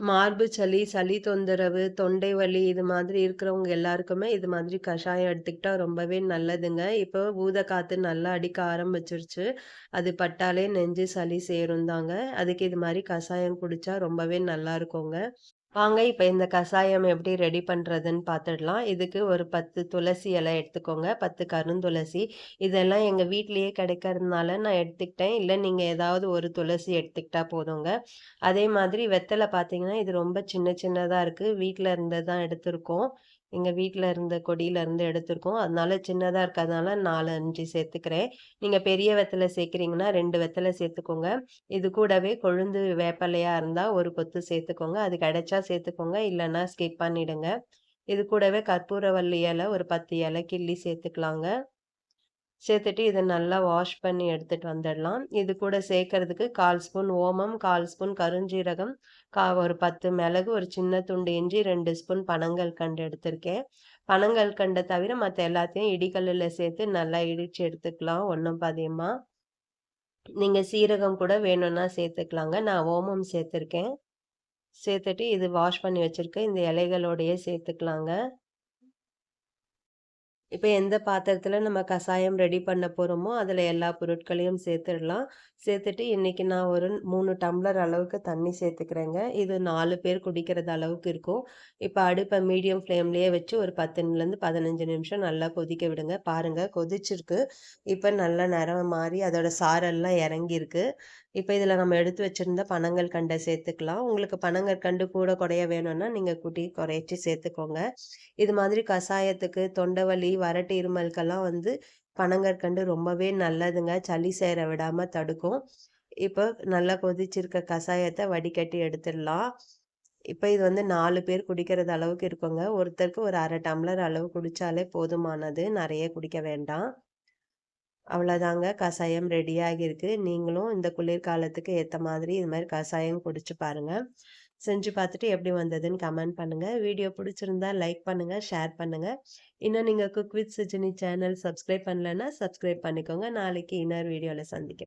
மார்பு சளி, சளி தொந்தரவு, தொண்டை வலி இது மாதிரி இருக்கிறவங்க எல்லாருக்குமே இது மாதிரி கஷாயம் எடுத்துக்கிட்டா ரொம்பவே நல்லதுங்க. இப்போ ஊத காத்து நல்லா அடிக்க ஆரம்பிச்சிருச்சு அது பட்டாலே நெஞ்சு சளி சேரும் தாங்க. அதுக்கு இது மாதிரி கஷாயம் குடிச்சா ரொம்பவே நல்லா இருக்குங்க. வாங்க இப்போ இந்த கஷாயம் எப்படி ரெடி பண்ணுறதுன்னு பார்த்துடலாம். இதுக்கு ஒரு 10 துளசி இலை எடுத்துக்கோங்க. 10 கருந்துளசி. இதெல்லாம் எங்கள் வீட்லேயே கிடைக்கிறதுனால நான் எடுத்துக்கிட்டேன். இல்லை நீங்கள் ஏதாவது ஒரு துளசி எடுத்துக்கிட்டா போதுங்க. அதே மாதிரி வெத்தலை பார்த்தீங்கன்னா, இது ரொம்ப சின்ன சின்னதாக இருக்குது வீட்டில் இருந்து தான் எடுத்திருக்கோம். எங்கள் வீட்டில் இருந்த கொடியில இருந்து எடுத்திருக்கோம். அதனால சின்னதாக இருக்கிறதுனால 4, 5 சேர்த்துக்கிறேன். நீங்கள் பெரிய வெத்தலை சேர்க்குறீங்கன்னா ரெண்டு வெத்தலை சேர்த்துக்கோங்க. இது கூடவே கொழுந்து வேப்பலையாக இருந்தால் ஒரு கொத்து சேர்த்துக்கோங்க. அது கிடைச்சா சேர்த்துக்கோங்க. இல்லைன்னா ஸ்கிப் பண்ணிடுங்க. இது கூடவே கற்பூரவல்லி இலை ஒரு 10 இலை கிள்ளி சேர்த்துக்கலாங்க. சேர்த்துட்டு இதை நல்லா வாஷ் பண்ணி எடுத்துட்டு வந்துடலாம். இது கூட சேர்க்கறதுக்கு 1/4 ஸ்பூன் ஓமம், 1/4 ஸ்பூன் கருஞ்சீரகம், கா ஒரு 10 மிளகு, ஒரு சின்ன துண்டு இஞ்சி, ரெண்டு ஸ்பூன் பனங்கல்கண்டு எடுத்திருக்கேன். பனங்கல்கண்ட தவிர மற்ற எல்லாத்தையும் இடிக்கல்லில் சேர்த்து நல்லா இடித்து எடுத்துக்கலாம் ஒன்றும் பாதியமா. நீங்கள் சீரகம் கூட வேணும்னா சேர்த்துக்கலாங்க. நான் ஓமம் சேர்த்துருக்கேன். சேர்த்துட்டு இது வாஷ் பண்ணி வச்சுருக்கேன் இந்த இலைகளோடையே சேர்த்துக்கலாங்க. இப்போ எந்த பாத்திரத்தில் நம்ம கஷாயம் ரெடி பண்ண போகிறோமோ அதில் எல்லா பொருட்களையும் சேர்த்துடலாம். சேர்த்துட்டு இன்றைக்கி நான் ஒரு மூணு டம்ளர் அளவுக்கு தண்ணி சேர்த்துக்கிறேங்க. இது நாலு பேர் குடிக்கிறது அளவுக்கு இருக்கும். இப்போ அடுப்பை மீடியம் ஃப்ளேம்லேயே வச்சு ஒரு 10லேருந்து 15 நிமிஷம் நல்லா கொதிக்க விடுங்க. பாருங்கள் கொதிச்சிருக்கு. இப்போ நல்லா நிறம் மாறி அதோட சாரெல்லாம் இறங்கியிருக்கு. இப்போ இதில் நம்ம எடுத்து வச்சுருந்த பனங்கள் கண்டை சேர்த்துக்கலாம். உங்களுக்கு பனங்கள் கண்டு கூட குறைய வேணும்னா, நீங்கள் கூட்டி குறைச்சி சேர்த்துக்கோங்க. இது மாதிரி கஷாயத்துக்கு, தொண்டை வலி, வரட்டு இருமலுக்கெல்லாம் வந்து பனங்கற்கண்டு ரொம்பவே நல்லதுங்க. சளி சேர விடாம தடுக்கும். இப்போ நல்லா கொதிச்சிருக்க கஷாயத்தை வடிகட்டி எடுத்துடலாம். இப்போ இது வந்து நாலு பேர் குடிக்கிறது அளவுக்கு இருக்குங்க. ஒருத்தருக்கு ஒரு அரை டம்ளர் அளவு குடித்தாலே போதுமானது. நிறைய குடிக்க வேண்டாம். அவ்வளோதாங்க கஷாயம் ரெடி ஆகியிருக்கு. நீங்களும் இந்த குளிர்காலத்துக்கு ஏற்ற மாதிரி இது மாதிரி கஷாயம் குடிச்சு பாருங்க. செஞ்சு பார்த்துட்டு எப்படி வந்ததுன்னு கமெண்ட் பண்ணுங்கள் வீடியோ பிடிச்சிருந்தா லைக் பண்ணுங்கள் ஷேர் பண்ணுங்கள் இன்னும் நீங்கள் cook with Sujini channel subscribe பண்ணலன்னா, சப்ஸ்கிரைப் பண்ணிக்கோங்க. நாளைக்கு இன்னொரு வீடியோவில் சந்திக்கிறேன்.